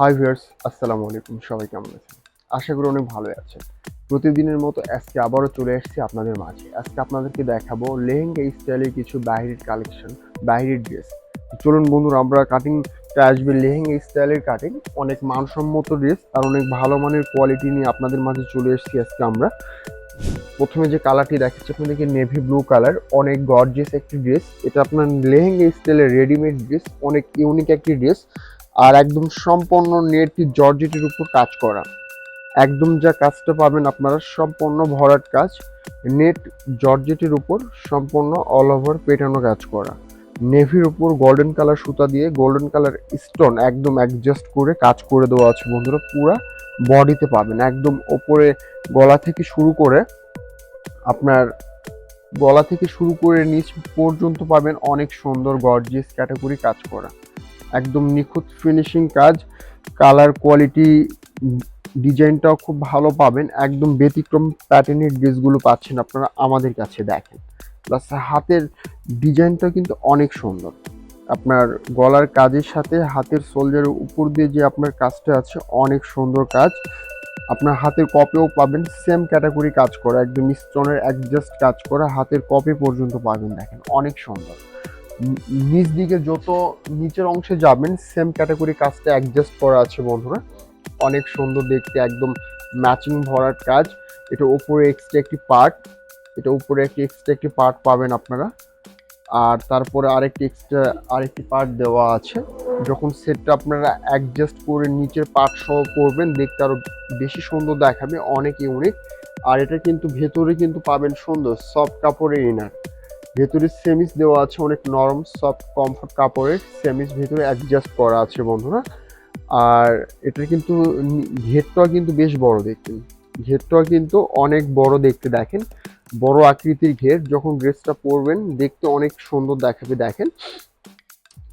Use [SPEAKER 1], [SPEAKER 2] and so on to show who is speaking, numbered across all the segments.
[SPEAKER 1] Hi viewers আসসালামু আলাইকুম। সবাই কেমন আছেন? আশা করি অনেক ভালো আছেন। প্রতিদিনের মতো আজকে আবারও চলে এসেছি আপনাদের মাঝে। আজকে আপনাদেরকে দেখাবো লেহেঙ্গা স্টাইলের কিছু বাইরের কালেকশন, বাইরের ড্রেস। চলুন বন্ধুরা, আমরা কাটিংটা আসবে লেহেঙ্গা স্টাইলের কাটিং অনেক মানসম্মত ড্রেস আর অনেক ভালো মানের কোয়ালিটি নিয়ে আপনাদের মাঝে চলে এসেছি আজকে আমরা। প্রথমে যে কালারটি দেখাচ্ছি, আপনাদেরকে নেভি ব্লু কালার অনেক গর্জিয়াস একটি ড্রেস এটা আপনার লেহেঙ্গা স্টাইলের রেডিমেড ড্রেস অনেক ইউনিক একটি ড্রেস আর একদম সম্পূর্ণ নেটটি জর্জেটের উপর কাজ করা। একদম যা কাজটা পাবেন আপনারা সম্পূর্ণ ভরাট কাজ, নেট জর্জেটের উপর সম্পূর্ণ অল ওভার পেটানো কাজ করা। নেভির উপর গোল্ডেন কালার সুতা দিয়ে গোল্ডেন কালার স্টোন একদম অ্যাডজাস্ট করে কাজ করে দেওয়া আছে বন্ধুরা, পুরা বডিতে পাবেন। একদম ওপরে গলা থেকে শুরু করে আপনার গলা থেকে শুরু করে নিচ পর্যন্ত পাবেন অনেক সুন্দর গর্জিয়াস ক্যাটাগরি কাজ করা। একদম নিখুঁত ফিনিশিং কাজ। কালার কোয়ালিটি ডিজাইনটাও খুব ভালো পাবেন। একদম ব্যতিক্রম প্যাটার্নের ড্রেসগুলো পাচ্ছেন আপনারা আমাদের কাছে দেখেন। প্লাস হাতের ডিজাইনটাও কিন্তু অনেক সুন্দর। আপনার গলার কাজের সাথে হাতের সোলজারের উপর দিয়ে যে আপনার কাজটা আছে, অনেক সুন্দর কাজ। আপনার হাতের কপেও পাবেন। সেম ক্যাটাগরি কাজ করা, একদম স্টোনের অ্যাডজাস্ট কাজ করা, হাতের কপে পর্যন্ত পাবেন দেখেন। অনেক সুন্দর। নিচ দিকে যত নিচের অংশে যাবেন সেম ক্যাটাগরি কাজটা অ্যাডজাস্ট করা আছে বন্ধুরা। অনেক সুন্দর দেখতে, একদম ম্যাচিং ভরার কাজ। এটা উপরে এক্সট্রা একটি পার্ট এটা উপরে একটি এক্সট্রা একটি পার্ট পাবেন আপনারা। আর তারপরে আরেকটি এক্সট্রা আরেকটি পার্ট দেওয়া আছে। যখন সেটটা আপনারা অ্যাডজাস্ট করে নিচের পার্ট সহ করবেন, দেখতে আরও বেশি সুন্দর দেখাবে, অনেক ইউনিক আর এটা কিন্তু ভেতরে কিন্তু পাবেন সুন্দর সফট কাপড়ের ইনার ভেতরে সেমিস দেওয়া আছে, অনেক নরম সফট কমফর্ট কাপড়ের সেমিস ভেতরে অ্যাডজাস্ট করা আছে বন্ধুরা। আর এটা কিন্তু ঘেরটা ঘেরটাও কিন্তু বেশ বড় দেখতে। ঘেরটাও কিন্তু অনেক বড় দেখতে দেখেন। বড় আকৃতির ঘের, যখন ড্রেসটা পরবেন, দেখতে অনেক সুন্দর দেখাবে দেখেন।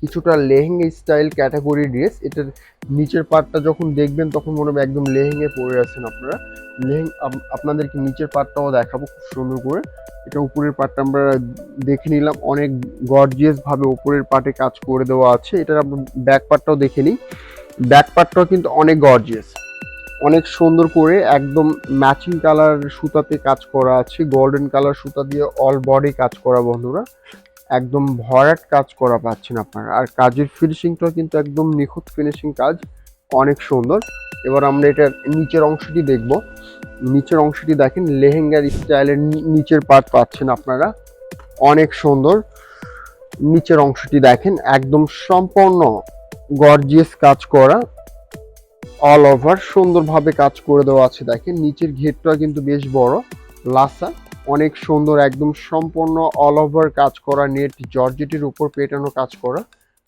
[SPEAKER 1] কিছুটা লেহেঙ্গা স্টাইল ক্যাটাগরি ড্রেস, এটার নিচের পার্টটা যখন দেখবেন তখন মনে হবে একদম লেহেঙ্গে পরে আছেন আপনারা। লেহেং আপ- আপনাদেরকে নিচের পার্টটাও দেখাবো খুব সুন্দর করে। এটা উপরের পার্টটা আমরা দেখে নিলাম, অনেক গর্জিয়াস ভাবে উপরের পার্টে কাজ করে দেওয়া আছে। এটার আমরা ব্যাক পার্টটাও দেখে নিই। ব্যাক পার্টটাও কিন্তু অনেক গর্জিয়াস অনেক সুন্দর করে একদম ম্যাচিং কালার সুতাতে কাজ করা আছে। গোল্ডেন কালার সুতা দিয়ে অল বডি কাজ করা বন্ধুরা। একদম ভরাট কাজ করা পাচ্ছেন আপনারা। আর কাজের ফিনিশিংটাও কিন্তু একদম নিখুঁত ফিনিশিং কাজ, অনেক সুন্দর। এবার আমরা এটার নিচের অংশটি দেখব। নিচের অংশটি দেখেন লেহেঙ্গার স্টাইলের নিচের পার্ট পাচ্ছেন আপনারা। অনেক সুন্দর। নিচের অংশটি দেখেন, একদম সম্পূর্ণ গর্জিয়াস কাজ করা। অল ওভার সুন্দরভাবে কাজ করে দেওয়া আছে, দেখেন। নিচের ঘেরটা কিন্তু বেশ বড়, লাসা। অনেক সুন্দর, একদম সম্পূর্ণ অল ওভার কাজ করা নেট, জর্জেটের উপর পেটানো কাজ করা।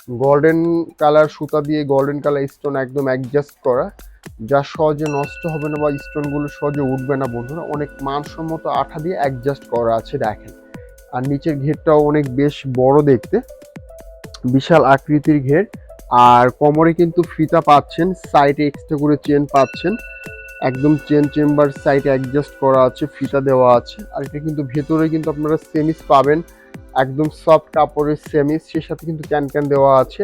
[SPEAKER 1] গোল্ডেন কালার সুতা দিয়ে গোল্ডেন কালার স্টোন একদম অ্যাডজাস্ট করা। যা সহজে নষ্ট হবে না বা স্টোনগুলো সহজে উঠবে না বন্ধুরা। অনেক মানসম্মত আঠা দিয়ে অ্যাডজাস্ট করা আছে, দেখেন। আর নিচের ঘেরটাও অনেক বেশ বড় দেখতে। বিশাল আকৃতির ঘের। আর কোমরে কিন্তু ফিতা পাচ্ছেন সাইডে এক্সট্রা করে চেন পাচ্ছেন। একদম চেন চেম্বার সাইডে অ্যাডজাস্ট করা আছে, ফিতা দেওয়া আছে। আর এটা কিন্তু ভেতরে কিন্তু আপনারা সেমিস পাবেন। একদম সফট কাপড়ের সেমিস, সে সাথে কিন্তু ক্যান ক্যান দেওয়া আছে।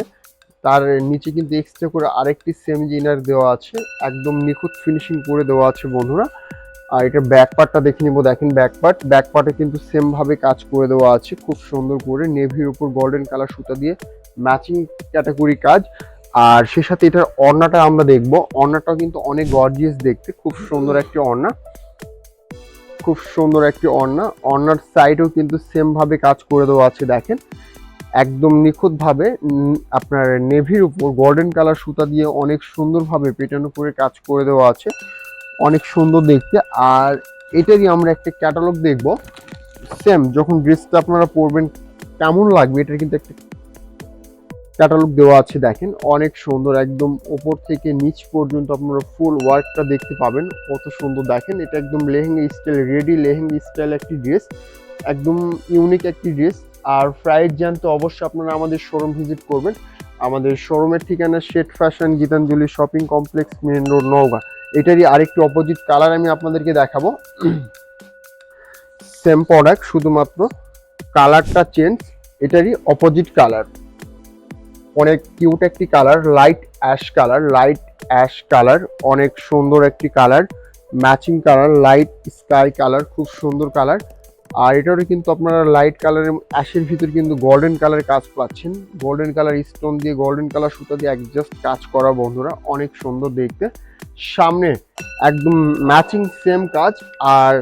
[SPEAKER 1] তার নিচে কিন্তু এক্সট্রা করে আরেকটি সেমিজ ইনার দেওয়া আছে। একদম নিখুঁত ফিনিশিং করে দেওয়া আছে বন্ধুরা। আর এটা ব্যাক পার্টটা দেখে নিব, দেখেন ব্যাক পার্ট ব্যাক পার্টে কিন্তু সেম ভাবে কাজ করে দেওয়া আছে। খুব সুন্দর করে নেভির উপর গোল্ডেন কালার সুতা দিয়ে ম্যাচিং ক্যাটাগরি কাজ। আর সে সাথে এটার অর্ণাটা আমরা দেখব। অর্ণাটাও কিন্তু অনেক গর্জিয়াস দেখতে। খুব সুন্দর একটি অর্ণা খুব সুন্দর একটি অর্ণা অর্ণার সাইডেও কিন্তু সেম ভাবে কাজ করে দেওয়া আছে, দেখেন। একদম নিখুঁত ভাবে আপনার নেভির উপর গোল্ডেন কালার সুতা দিয়ে অনেক সুন্দরভাবে পেটানো করে কাজ করে দেওয়া আছে। অনেক সুন্দর দেখতে। আর এটারই আমরা একটা ক্যাটালগ দেখব। সেম যখন ড্রেসটা আপনারা পরবেন, কেমন লাগবে, এটার কিন্তু একটা ক্যাটালগ দেওয়া আছে, দেখেন। অনেক সুন্দর, একদম ওপর থেকে নিচ পর্যন্ত আপনারা ফুল ওয়ার্কটা দেখতে পাবেন। কত সুন্দর, দেখেন। এটা একদম lehenga style ready lehenga style একটি ড্রেস একদম ইউনিক একটি ড্রেস আর প্রাইস জানতে অবশ্যই আপনারা আমাদের শোরুম ভিজিট করবেন। আমাদের শোরুমের ঠিকানা Shade Fashion Gitanjali shopping complex main road Naogaon. এটারই আরেকটি অপোজিট কালার আমি আপনাদেরকে দেখাবো। সেম প্রোডাক্ট শুধুমাত্র কালারটা চেঞ্জ এটারই অপোজিট কালার অনেক কিউট একটি colour light ash colour light ash colour অনেক সুন্দর একটি colour matching colour light sky colour খুব সুন্দর কালার আর এটারও কিন্তু আপনারা লাইট কালারের অ্যাশের ভিতরে কিন্তু গোল্ডেন কালার কাজ পাচ্ছেন। গোল্ডেন কালার স্টোন দিয়ে গোল্ডেন কালার সুতা দিয়ে অ্যাডজাস্ট কাজ করা বন্ধুরা অনেক সুন্দর দেখতে। সামনে একদম ম্যাচিং সেম কাজ, আর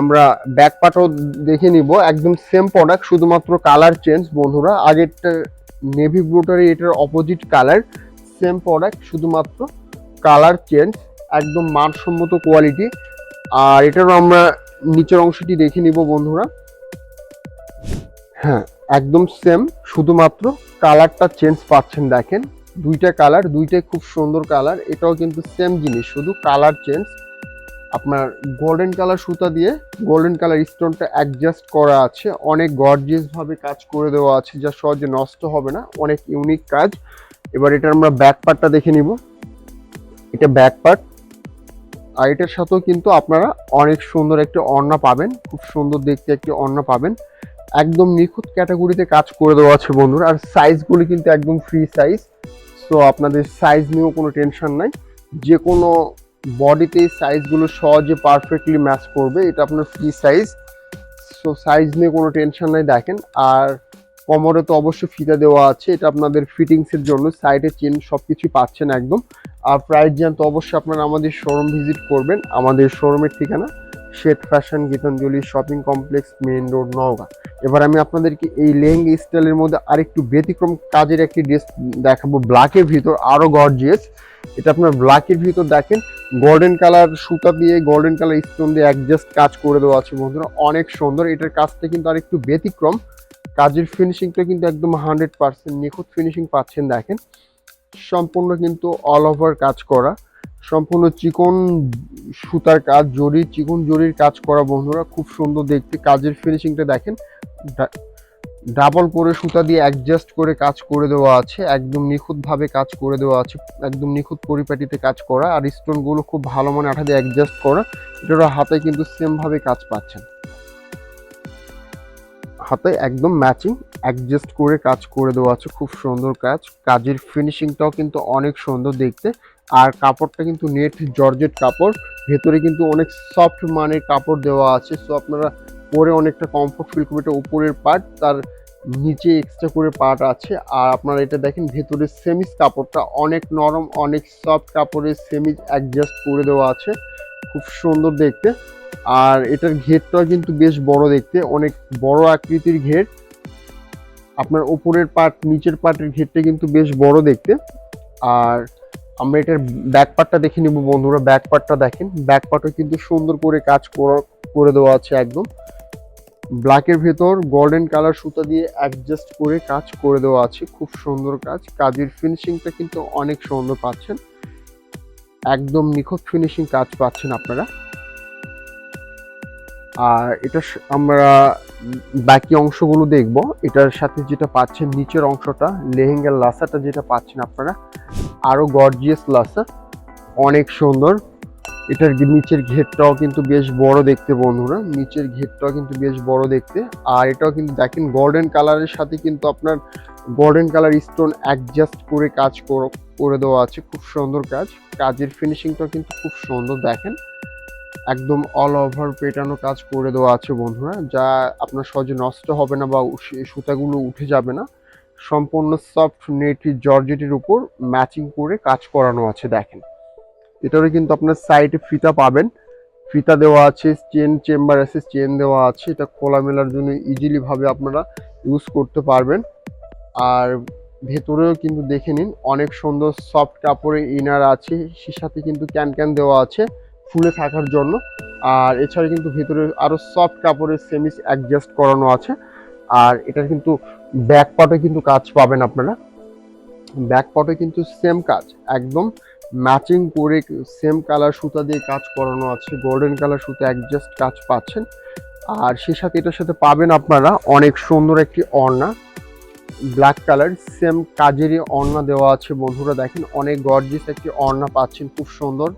[SPEAKER 1] আমরা ব্যাক পার্টও দেখে নিব। একদম সেম প্রোডাক্ট শুধুমাত্র কালার চেঞ্জ বন্ধুরা। আগেরটা নেভি ব্লুটারে এটার অপোজিট কালার সেম প্রোডাক্ট শুধুমাত্র কালার চেঞ্জ একদম মানসম্মত কোয়ালিটি আর এটারও আমরা নিচের অংশটি দেখে নিব বন্ধুরা। হ্যাঁ একদম সেম শুধুমাত্র কালারটা চেঞ্জ পাচ্ছেন, দেখেন। দুইটা কালার দুইটাই খুব সুন্দর কালার এটাও কিন্তু সেম জিনিস, শুধু কালার চেঞ্জ আপনার গোল্ডেন কালার সুতা দিয়ে গোল্ডেন কালার স্টোনটা অ্যাডজাস্ট করা আছে। অনেক গর্জিয়াস ভাবে কাজ করে দেওয়া আছে, যা সহজে নষ্ট হবে না। অনেক ইউনিক কাজ। এবার এটা আমরা ব্যাক পার্টটা দেখে নিব। এটা ব্যাক পার্ট আর এটার সাথেও কিন্তু আপনারা অনেক সুন্দর একটি অর্ণা পাবেন। খুব সুন্দর দেখতে একটি অর্ণা পাবেন। একদম নিখুঁত ক্যাটাগরিতে কাজ করে দেওয়া আছে বন্ধুরা। আর সাইজগুলি কিন্তু একদম ফ্রি সাইজ সো আপনাদের সাইজ নিয়েও কোনো টেনশন নাই। যে কোনো বডিতে সাইজগুলো সহজে পারফেক্টলি ম্যাচ করবে, এটা আপনার ফ্রি সাইজ সো সাইজ নিয়ে কোনো টেনশন নাই, দেখেন। আর কোমরে তো অবশ্যই ফিতা দেওয়া আছে, এটা আপনাদের ফিটিংসের জন্য সাইডে চেন সব কিছুই পাচ্ছেন একদম। আর প্রাইস জানতে অবশ্যই আপনারা আমাদের শোরুম ভিজিট করবেন, আমাদের শোরুমের ঠিকানা Shade Fashion, Gitanjali, shopping complex, main road, Naogaon. এবার আমি আপনাদেরকে এই লেহেঙ্গা স্টাইলের মধ্যে আরেকটু ব্যতিক্রম কাজের একটি ড্রেস দেখাবো। ব্ল্যাকের ভিতর আরও গর্জিয়াস এটা আপনার ব্ল্যাকের ভিতর দেখেন গোল্ডেন কালার সুতা দিয়ে গোল্ডেন কালার স্টোন দিয়ে অ্যাডজাস্ট কাজ করে দেওয়া আছে বন্ধুরা। অনেক সুন্দর। এটার কাজটা কিন্তু আরেকটু ব্যতিক্রম। কাজের ফিনিশিংটা কিন্তু একদম হান্ড্রেড পার্সেন্ট নিখুঁত ফিনিশিং পাচ্ছেন, দেখেন। সম্পূর্ণ কিন্তু অল ওভার কাজ করা। সম্পূর্ণ চিকন সুতার কাজ, জরি, চিকন জরির কাজ করা বন্ধুরা, খুব সুন্দর দেখতে। কাজের ফিনিশিংটা দেখেন ডাবল করে সুতা দিয়ে অ্যাডজাস্ট করে কাজ করে দেওয়া আছে, একদম নিখুঁতভাবে কাজ করে দেওয়া আছে, একদম নিখুঁত পরিপাটিতে কাজ করা, আর স্টোনগুলো খুব ভালো মানে আঠা দিয়ে অ্যাডজাস্ট করা, এটারও হাতে কিন্তু সেমভাবে কাজ পাচ্ছেন। হাতে একদম ম্যাচিং অ্যাডজাস্ট করে কাজ করে দেওয়া আছে, খুব সুন্দর কাজ। কাজের ফিনিশিংটাও কিন্তু অনেক সুন্দর দেখতে। আর কাপড়টা কিন্তু নেট জর্জেট কাপড়। ভেতরে কিন্তু অনেক সফট মানের কাপড় দেওয়া আছে সো আপনারা পরে অনেকটা কমফোর্ট ফিল করবে এটা উপরের পার্ট তার নিচে এক্সট্রা করে পার্ট আছে। আর আপনারা এটা দেখেন ভেতরে সেমিজ কাপড়টা অনেক নরম, অনেক সফট কাপড়ের সেমিজ অ্যাডজাস্ট করে দেওয়া আছে। খুব সুন্দর দেখতে। আর এটার ঘেরটাও কিন্তু বেশ বড় দেখতে, অনেক বড় আকৃতির ঘের। আপনার উপরের পার্ট নিচের পার্টের ঘেরটা কিন্তু বেশ বড় দেখতে। আর আমরা এটার ব্যাক পার্টটা দেখে নিব বন্ধুরা ব্যাক পার্টটা দেখেন। ব্যাক পার্টও কিন্তু সুন্দর করে কাজ করা- দেওয়া আছে একদম। ব্ল্যাকের ভেতর গোল্ডেন কালার সুতা দিয়ে অ্যাডজাস্ট করে কাজ করে দেওয়া আছে, খুব সুন্দর কাজ। কাজের ফিনিশিংটা কিন্তু অনেক সুন্দর পাচ্ছেন। একদম নিখুঁত ফিনিশিং কাজ পাচ্ছেন আপনারা। আর এটা আমরা বাকি অংশগুলো দেখব। এটার সাথে যেটা পাচ্ছেন, নিচের অংশটা, লেহেঙ্গার লাসাটা যেটা পাচ্ছেন আপনারা আরও গর্জিয়াস লাসা অনেক সুন্দর। এটার নিচের ঘেরটাও কিন্তু বেশ বড় দেখতে বন্ধুরা। নিচের ঘেরটাও কিন্তু বেশ বড় দেখতে। আর এটাও কিন্তু দেখেন গোল্ডেন কালারের সাথে কিন্তু আপনার গোল্ডেন কালার স্টোন অ্যাডজাস্ট করে কাজ করে দেওয়া আছে। খুব সুন্দর কাজ। কাজের ফিনিশিংটাও কিন্তু খুব সুন্দর দেখেন। একদম অল ওভার পেটানো কাজ করে দেওয়া আছে বন্ধুরা। যা আপনার সহজে নষ্ট হবে না বা সুতাগুলো উঠে যাবে না। সম্পূর্ণ সফট নেটি জর্জেটের উপর ম্যাচিং করে কাজ করানো আছে, দেখেন। এটারও কিন্তু আপনার সাইডে ফিতা পাবেন। ফিতা দেওয়া আছে চেন চেম্বার আছে চেন দেওয়া আছে। এটা খোলা মেলার জন্য ইজিলিভাবে আপনারা ইউজ করতে পারবেন। আর ভেতরেও কিন্তু দেখে নিন, অনেক সুন্দর সফট কাপড়ের ইনার আছে সে সাথে কিন্তু ক্যান ক্যান দেওয়া আছে ফুলে থাকার জন্য। আর এছাড়া কিন্তু ভেতরে আরও সফট কাপড়ের সেমিস অ্যাডজাস্ট করানো আছে। আর এটার কিন্তু ব্যাক পার্টে কিন্তু কাজ পাবেন আপনারা। ব্যাক পার্টে কিন্তু সেম কাজ, একদম ম্যাচিং করে সেম কালার সুতা দিয়ে কাজ করানো আছে গোল্ডেন কালার সুতা অ্যাডজাস্ট কাজ পাচ্ছেন। আর সে সাথে এটার সাথে পাবেন আপনারা অনেক সুন্দর একটি অর্ণা ব্ল্যাক কালার সেম কাজেরই অর্ণা দেওয়া আছে। বন্ধুরা দেখেন, অনেক গর্জিয়াস একটি অর্ণা পাচ্ছেন, খুব সুন্দর।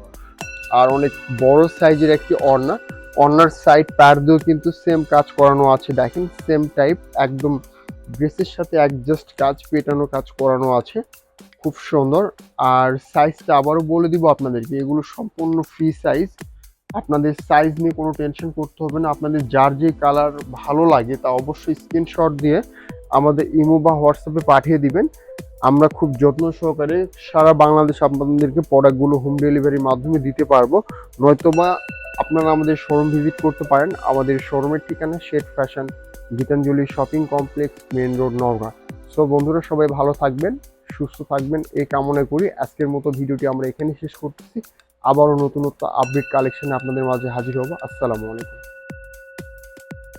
[SPEAKER 1] আর অনেক বড় সাইজের একটি অর্ণা অর্ণার সাইড প্যার দিয়েও কিন্তু সেম কাজ করানো আছে। দেখেন সেম টাইপ একদম ড্রেসের সাথে অ্যাডজাস্ট কাজ, পেটানো কাজ করানো আছে। খুব সুন্দর। আর সাইজটা আবারও বলে দিব আপনাদেরকে, এগুলো সম্পূর্ণ ফ্রি সাইজ আপনাদের সাইজ নিয়ে কোনো টেনশন করতে হবে না। আপনাদের যার যে কালার ভালো লাগে তা অবশ্যই স্ক্রিনশট দিয়ে আমাদের ইমো বা হোয়াটসঅ্যাপে পাঠিয়ে দিবেন। আমরা খুব যত্ন সহকারে সারা বাংলাদেশ আপনাদেরকে প্রোডাক্টগুলো হোম ডেলিভারির মাধ্যমে দিতে পারব। নয়তোবা আপনারা আমাদের শোরুম ভিজিট করতে পারেন। আমাদের শোরুমের ঠিকানা Shade Fashion Gitanjali shopping complex main road Naogaon so বন্ধুরা, সবাই ভালো থাকবেন, সুস্থ থাকবেন এই কামনা করি। আজকের মতো ভিডিওটি আমরা এখানে শেষ করতেছি। আবারও নতুনত্ব আপডেট কালেকশনে আপনাদের মাঝে হাজির হব। আসসালামু আলাইকুম।